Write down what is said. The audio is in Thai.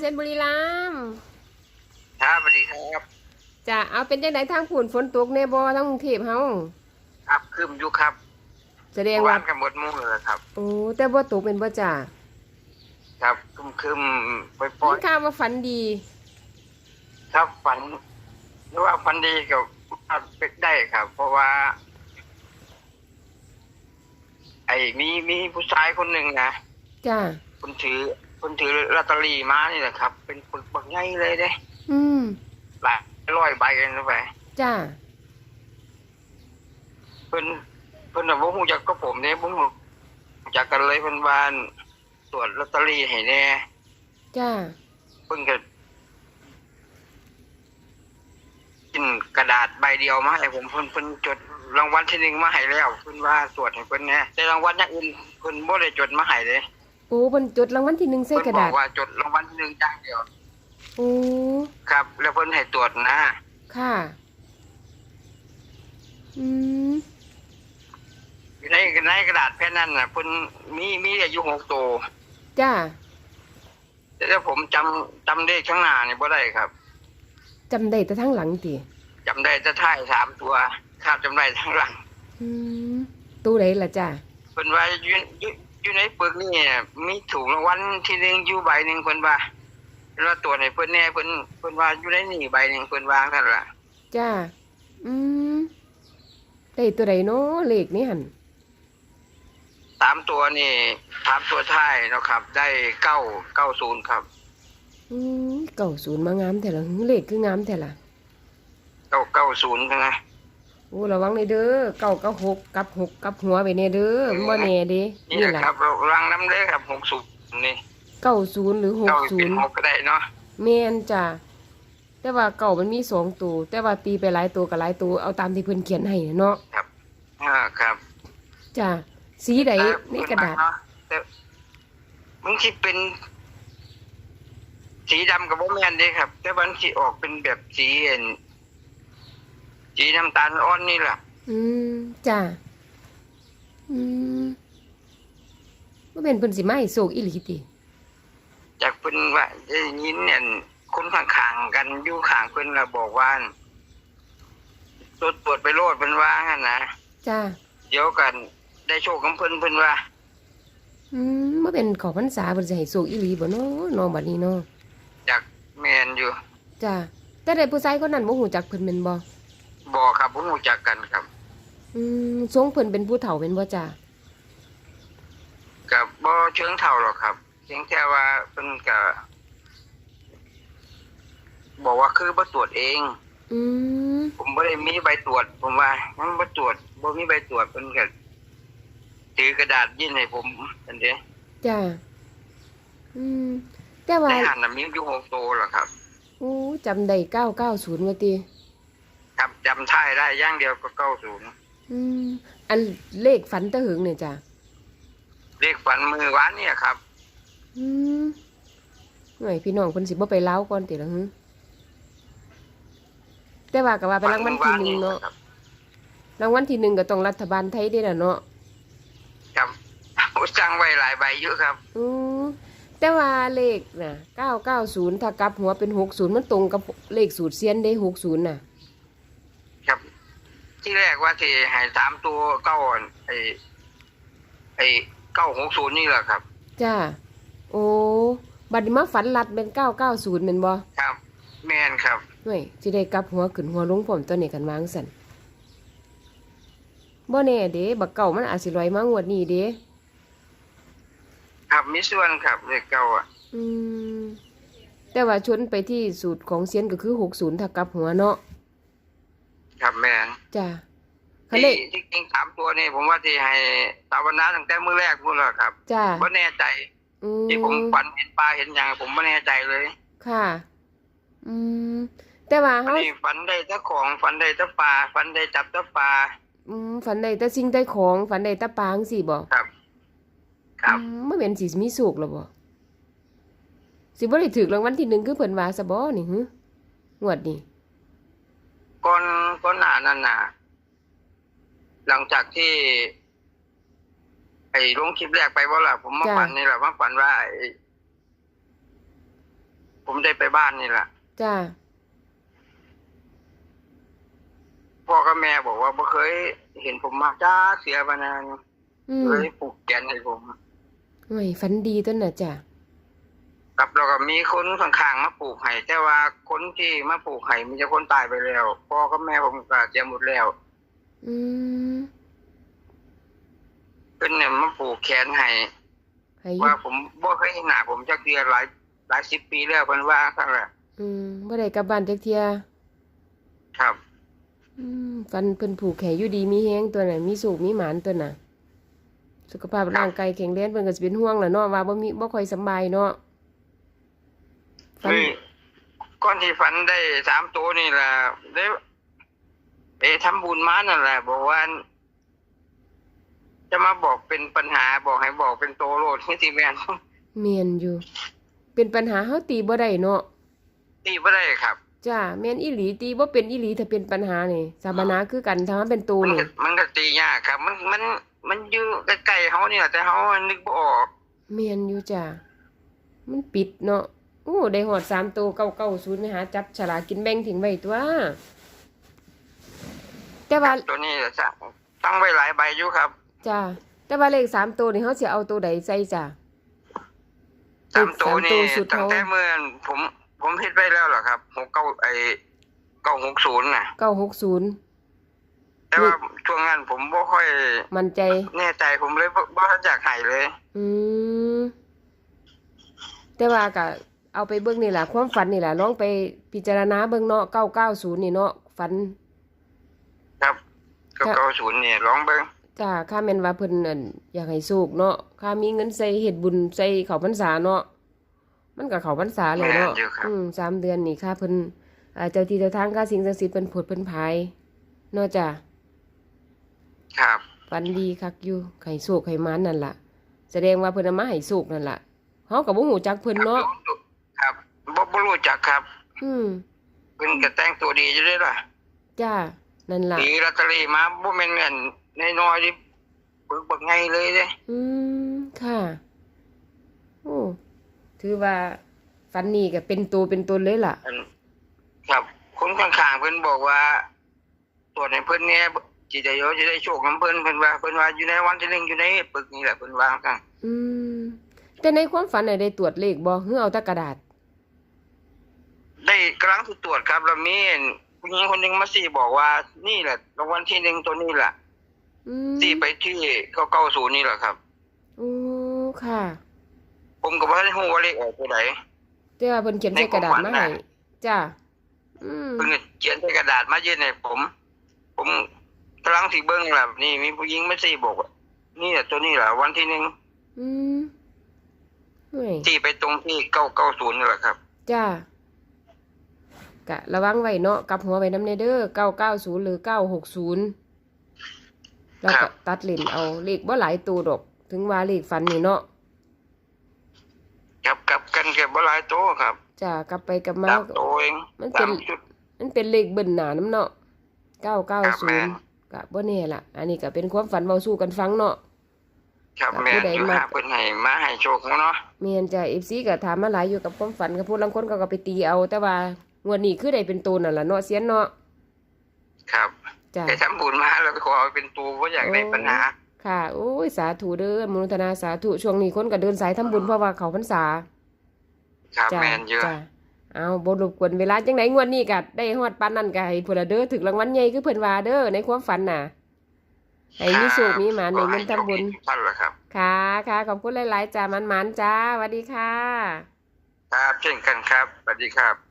เซนบุรีรัมย์ครับสวัสดีครับ จะเอาเป็นจังไดทางฝนฝนตกแน่บ่ทั้งกรุงเทพเฮาครับคืมอยู่ครับแสดงว่านกันหมดหมู่เลยครับ โอ้แต่บ่ตกเป็นบ่จ้าครับคืมคืมไปปล่อยมีข่าวว่าฝันดี ครับฝันหรือว่าฝันดีกับเป็นได้ครับ เพราะว่า ไอ้มีมีผู้ชายคนหนึ่งนะจ้าคนถือ คนถือลอตเตอรี่มานี่แหละครับ เป็นปึกบักใหญ่เลยเด้ อืมหลายร้อยใบกันไปจ้าเพิ่นเพิ่นน่ะบ่ฮู้จักกับผมเด้บ่ฮู้จักกันเลยเพิ่นว่าตรวจลอตเตอรี่ให้แน่จ้าเพิ่งจะกินกระดาษใบเดียวมาให้ผมเพิ่นเพิ่นจดรางวัลที่หนึ่งมาให้แล้วเพิ่นว่าตรวจให้เพิ่นแหน่แต่รางวัลอย่างอื่นเพิ่นบ่ได้จดมาให้เลย โอ้เพิ่นจดรางวัลที่หนึ่งใส่เพิ่นกระบอดาษกว่าจดรางวัลที่หนึ่งอย่างเดียว โอ้ ครับ แล้วเพิ่นให้ตรวจนะ ค่ะ อืม ในในกระดาษแผ่นนั้นน่ะเพิ่นมีมีอายุหกตัวจ้าแต่ถ้าผมจำจำเลขข้างหน้านี่บ่ได้ครับจำได้แต่ทั้งหลังติจำได้แต่ท้ายสามตัวครับจำได้ทั้งหลัง อืม ตู้ไหนล่ะจ้าเพิ่นว่าอยู่อยู่ อยู่ในปึกนี่มีถูกรางวัลที่หนึ่งอยู่ใบหนึ่งเพิ่นว่าเพิ่นว่าตัวไหนเพิ่นแน่เพิ่นเพิ่นว่าอยู่ในนี่ใบหนึ่งเพิ่นวางท่านล่ะจ้า อืมได้ตัวใดเนาะเลขนี่หั่นสามตัวนี่สามตัวท้ายเนาะครับ ได้เก้าเก้าศูนย์ครับอืมเก่าศูนย์มางามแต่ละหึเลขคืองามแต่ละเก้าเก้าศูนย์นะโอ้ระวังในเด้อเก่ากับหกกับหกกับหัวไปเนี่ยเด้อมันบ่แน่เด้นี่นี่แหละล่ะครับรังน้ำเลยครับหกศูนย์นี่เก้าศูนย์หรือหกเก้าศูเป็นนย์หกก็ได้เนาะแม่นจ้ะแต่ว่าเก่ามันมีสองตัว แต่ว่าตีไปหลายตัวกับหลายตัวเอาตามที่เพิ่นเขียนให้เนาะครับอ่าครับจ้ะสีใดครับในกระดาษเนาะแต่มันสิเป็น สีดำกับโบแมนเด้ครับ แต่มันสิออกเป็นแบบสีเอ็น สีน้ำตาลอ่อนนี่แหละอืมจ้ะอืมว่าเป็นเพิ่นสิมาให้โศกอีหลีติจากเพิ่นว่าได้ยินเนี่ยคนข้างๆกันอยู่ข้างเพิ่นละบอกว่าตรวจตรวจไปโลดเพิ่นว่างั้นนะจ้ะเดี๋ยวกันได้โชคกับเพิ่นเพิ่นว่า อืมว่าเป็นเขอพรรษาเพิ่นสิให้โศกอีหลีบ่เนาะเนาะบัดนี้เนาะจากแมนอยู่จ้ะแต่ได้ผู้ชายคนนั้นบ่ฮู้จักเพิ่นแม่นบ่ บอกครับผมรู้จักกันครับอืมทรงเพิ่นเป็นผู้เฒ่าเป็นบ่จ้ะกับบ่เชิงเท่าหรอกครับเพียงแค่ว่าเพิ่นก็บอกว่าคือบ่ตรวจเอง อืมผมบ่ได้มีใบตรวจ ผมว่ามันบ่ตรวจบ่มีใบตรวจเพิ่นก็ถือกระดาษยื่นให้ผมอันเด้จ้ะอืมแต่ว่าในหันน่ะมีอยู่หกตัวหรอครับโอ้จำได้990ว่าติ ครับจำท้ายได้อย่างเดียวก็เก้าศูนย์อืมอันเลขฝันตะหึงเนี่ยจ้ะเลขฝันมือวานเนี่ยครับ อืมหน่อยพี่น้องเพิ่นสิบ่ไปเล้าวก่อนติละหึแต่ว่าก็ว่าเป็นรางวัลที่หนึ่งเนาะครับรางวัลที่หนึ่งก็ต้องรัฐบาลไทยเด้ล่ะเนาะครับสั่งไว้หลายใบเยอะครับ อืมแต่ว่าเลขน่ะ990ถ้ากลับหัวเป็น60มันตรงกับเลขสูตรเซียนได้60น่ะครับ ที่แรกว่าที่ให้สามตัวเก้าไอไอเก้าหกศูนย์นี่แหละครับ จ้า โอ้บัดนี้มาฝันลัดเป็น990แม่นบ่ครับ แม่นครับหน่วยสิได้กลับหัวขึ้นหัวลงผมตัวนี้กันวางสั่นบ่แน่เด้บักเก่ามันอาจสิลอยมางวดนี้เด้ครับมีส่วนครับเลขเก้าอะอืม แต่ว่าชนไปที่สูตรของเซียนก็คือ60ถ้ากลับหัวเนาะ ครับแม่นจ้าคันเลที่ขที่จริงสามตัวนี่ผมว่าที่ให้ตาวันนาตั้งแต่มื้อแรกพูดแล้วครับจ้าบ่แน่ใจอืที่ผมมฝันเห็นปลาเห็นอย่างผมไม่แน่ใจเลยค่ะ อืม แต่ว่าอันเฮานี้ฝันได้แต่ของฝันได้แต่ปลาฝันได้จับแต่ปลาอืมฝันได้แต่สิ่งได้ของฝันได้แต่ปางสิบ่ครับ ครับ อืมบ่แม่นสิมีสุขแล้วบ่สิบ่ได้ถูกรางวัลที่หนึ่งคือเพิ่นว่าซะบ่นี่หึงวดนี้ ก่อนก่อนหน้านั้นน่ะหลังจากที่ ไอ้ลงคลิปแรกไปว่าล่ะผมมาจ้ะ ฝันนี่แหละมาฝันว่าไอ้ผมได้ไปบ้านนี่แหละจ้าพ่อกับแม่บอกว่าบ่เคย เห็นผมมาจ้าเสียมานานอืมเลยปลูกแกนให้ผม โอ้ยฝันดีต้นน่ะจ้ะ กับเราก็มีคนข้างๆมาปลูกให้แต่ว่าคนที่มาปลูกให้มีแต่คนตายไปแล้วพ่อกับแม่ผมก็เสียหมดแล้ว อืมเพิ่นเนี่ยมาปลูกแขนให้ให้อยุว่าผมบ่เคยเห็นหน้าผมจักเทื่อหลายหลายสิบปีแล้วเพิ่นว่าซั่นแหละอืมบ่ได้กลับบ้านจักเที่ยครับ อืมฟันเพิ่นผูกแขนอยู่ดีมีแฮงตัวน่ะมีสุขมีหมานตัวน่ะ สุขภาพร่างกายแข็งแรงเพิ่นก็สิเป็นห่วงแหละเนาะว่าบ่มีบ่ค่อยสำบายเนาะ ฟันนี่ก่อนที่ฝันได้สามตัวนี่แหละได้ไปทำบุญมานั่นแหละ บอกว่า จะมาบอกเป็นปัญหาบอกให้บอกเป็นโตโลดที่สิแม่นเมียนอยู่ เป็นปัญหาเฮาตีบ่ได้เนาะตีบ่ได้ครับ จ้าแม่นอีหลีตีบ่เป็นอีหลีถ้าเป็นปัญหานี่สาบานาคือกันถ้ามันเป็นตูมันนี่ก็มันก็ตียากครับ มันมันมันอยู่ใกล้ๆเฮานี่แหละแต่เฮานึกบ่ออก เมียนอยู่จ้ามันปิดเนาะโอ้ได้หอด3ตัว990นะหาจับฉลากกินแบ่งทิ้งไว้ตัว แต่ว่าตัวนี้จะตั้งไว้หลายใบอยู่ครับจ้าแต่ว่าเลข3ตัวนี่เฮาสิเอาตัวใดใส่จ้าสามตัวสามตันี่วสุดตั้งเฮาแต่เมื่อผมผมเฮ็ดไว้แล้วเหรอครับหกเก้าไอ้เก้าหกศูนย์น่ะ960แต่ว่าช่วงนั้นผมบ่ค่อย มั่นใจ แน่ใจผมเลยบ่บ่ทันอยากให้เลย อืมแต่ว่าก็ เอาไปเบิ่งนี่ล่ะความฝันนี่ล่ะลองไปพิจารณาเบิ่งเนาะ990นี่เนาะฝันครับเก้าครับเก้าศูนย์นี่ลองเบิ่งจ้าข้าแม่นว่าเพิ่นอั่นอยากให้สูกเนาะข้ามีเงินใส่เฮ็ดบุญใส่เข้าพรรษาเนาะมันก็เข้าพรรษาแล้วเนาะแม่นอยู่ครับอืมสามเดือนนี่ค่าเพิ่นอ่าเจ้าที่เจ้าทางค่าสิ่งศักดิ์สิทธิ์เพิ่นผดเพิ่นภายเนาะจ้าครับฝันดีคักอยู่ให้สูกให้มานนั่นล่ะ แสดงว่าเพิ่นเอามาให้สูกนั่นล่ะเฮาก็บ่ฮู้จักเพิ่นเนาะครับบ่บ่ รู้จักครับ อืมเพิ่นก็แต่งตัวดีอยู่เด้ล่ะจ้านั่นล่ะถือลอตเตอรี่มาบ่แม่นอันน้อยๆนี่ปึกบักไงเลยเด้อืมค่ะโอ้ถือว่าฟันนี่ก็เป็นตัวเป็นตนเลยล่ะ อันครับ คนข้างๆเพิ่นบอกว่าตัวจให้เพิ่นเนี่ยสิได้โยสิได้โชคนํเพิ่นเพิ่นว่าเพิ่นว่าอยู่ในวันที่หนึ่งอยู่ในปึกนี่แหละเพิ่นว่าจังอืม แต่ในความฝันน่ะได้ตรวจเลขบ่เฮือเอาแต่กระดาษ ได้กำลังสิตรวจครับแล้วมีผู้หญิงคนหนึงมาสี่บอกว่า นี่แหละรางวัลที่หนึ่งตัวนี้แหละอืมสี่ไปที่990นี่แหละครับ โอ้ค่ะผมก็บ่ได้ฮู้ว่าเลขออกตัวใดแต่ว่าเพิ่นเขียนใส่กระดาษมาให้ในความฝันน่ะ จ้าอืม เพิ่นก็เขียนใส่กระดาษมายื่นให้ผม ผมกำลังสิเบิ่งล่ะนี่มีผู้หญิงมาสี่บอกว่านี่แหละตัวนี้แหละวันที่หนึ่งอืมเฮ้ยที่ไปตรงที่990นี่แหละครับ จ้า กะระวังไว้เนาะกลับหัวไว้นำในเด้อ990หรือ960แล้วครัก็บตัดเลนเอาเลขบ่หลายตัวดอก ถึงว่าเลขฝันนี่เนาะกับกับกันเก็บบ่หลายโตครับจ้ากลับไปกลับมาสามโตเองมันเป็นสามจุดมันเป็นเลขเบิ่นหนาน้ำเนาะครับแม่990กะบ่แน่ล่ะอันนี้ก็เป็นความฝันเว้าสู่กันฟังเนาะครับครับแม่ผู้ใดอยู่มาหาเพิ่นให้มาให้โชคเนาะแม่นจ้ะ FC ก็ถามมาหลายอยู่กับความฝันกับผู้ลางคนก็ก็ไปตีเอาแต่ว่า งวดนี้คือได้เป็นตัวนั่นล่ะเนาะเสียนเนาะครับจ้ะไปทำบุญมาแล้วก็ขอเอาเป็นตัวบ่อยากได้ปัญหา ค่ะโอ้ยสาธุเด้ออนุโมทนาสาธุช่วงนี้คนก็เดินสายทำบุญเพราะว่าเขาพรรษาครับจ้ะแม่นเยอะ จ้ะเอาบ่รบกวนเวลาจังไดงวดนี้ก็ได้ฮอดปานนั้นก็ให้พุ่นละเด้อถึกรางวัลใหญ่คือเพิ่นว่าเด้อในความฝันน่ะให้มีโชคมีหมาในเงินทำบุญขอให้โชคดีทุกท่านล่ะครับ ค่ะค่ะขอบคุณหลาย ๆจ้ามันๆจ้าสวัสดีค่ะ ครับ เช่นกันครับ สวัสดีครับ